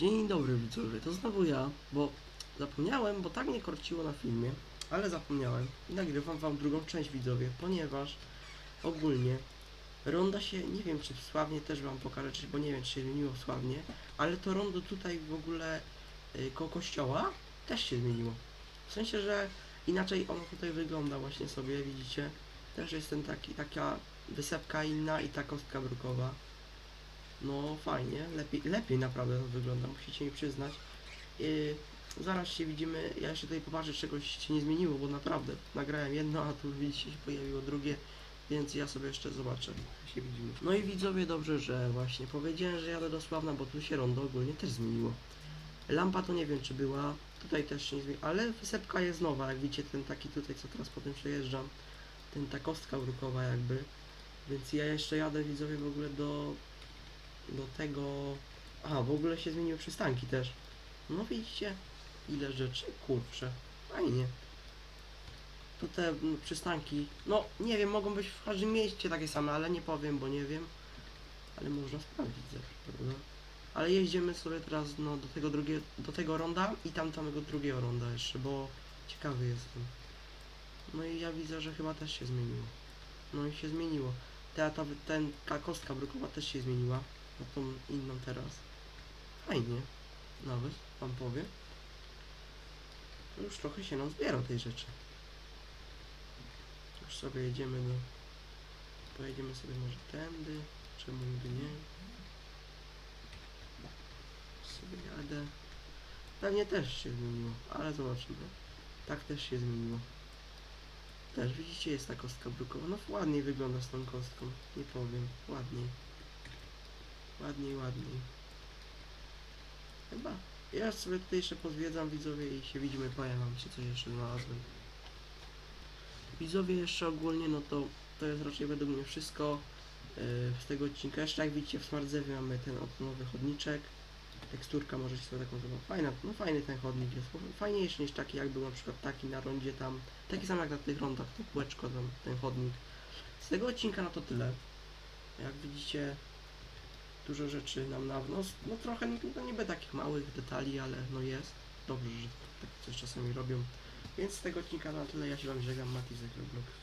Dzień dobry widzowie, to znowu ja, bo zapomniałem, bo tak mnie korciło na filmie, ale zapomniałem i nagrywam wam drugą część widzowie, ponieważ ogólnie ronda się, nie wiem czy sławnie też wam pokażę, czy, bo nie wiem czy się zmieniło sławnie, ale to rondo tutaj w ogóle y, koło kościoła też się zmieniło. W sensie, że inaczej ono tutaj wygląda właśnie sobie, widzicie? Też jest ten taki, taka wysepka inna i ta kostka brukowa. No fajnie, lepiej, lepiej naprawdę to wygląda, musicie mi przyznać. Yy, zaraz się widzimy, ja jeszcze tutaj popatrzę, czegoś się nie zmieniło, bo naprawdę nagrałem jedno, a tu widzicie się pojawiło drugie, więc ja sobie jeszcze zobaczę, się widzimy. No i widzowie, dobrze, że właśnie powiedziałem, że jadę do Sławna, bo tu się rondo ogólnie też zmieniło. Lampa to nie wiem, czy była, tutaj też się nie zmieniła, ale wysepka jest nowa, jak widzicie, ten taki tutaj, co teraz potem przejeżdżam, ten ta kostka brukowa jakby, więc ja jeszcze jadę, widzowie, w ogóle do do tego... A, w ogóle się zmieniły przystanki też. No widzicie, ile rzeczy, kurczę, fajnie. Tu te mm, przystanki, no nie wiem, mogą być w każdym mieście takie same, ale nie powiem, bo nie wiem. Ale można sprawdzić zawsze, prawda? Ale jeździmy sobie teraz no, do tego drugiego, do tego ronda i tam tamtego drugiego ronda jeszcze, bo ciekawy jestem. No i ja widzę, że chyba też się zmieniło. No i się zmieniło. Ta, ta, ten, ta kostka brukowa też się zmieniła na tą inną teraz. Fajnie, nawet wam powiem. Już trochę się nam zbiera tej rzeczy. Już sobie jedziemy do... Pojedziemy sobie może tędy, czemu by nie. Sobie jadę. Pewnie też się zmieniło, ale zobaczymy. Tak też się zmieniło. Też widzicie jest ta kostka brukowa. No ładniej wygląda z tą kostką, nie powiem. Ładniej. Ładniej, ładniej. Chyba. Ja sobie tutaj jeszcze pozwiedzam widzowie i się widzimy, powiem wam się coś jeszcze znalazłem. Widzowie jeszcze ogólnie, no to to jest raczej według mnie wszystko yy, z tego odcinka. Jeszcze jak widzicie w Smartzewie mamy ten nowy chodniczek. Teksturka możecie sobie taką zobaczyć. Fajna, no fajny ten chodnik jest. Fajniejszy niż taki jak był na przykład taki na rondzie tam. Taki sam jak na tych rondach, to kółeczko tam, ten chodnik. Z tego odcinka no to tyle. Jak widzicie, dużo rzeczy nam na no, no trochę, no niby takich małych detali, ale no jest. Dobrze, że tak coś czasami robią. Więc z tego odcinka na tyle, ja się wam żegnam, Mati z Roblox.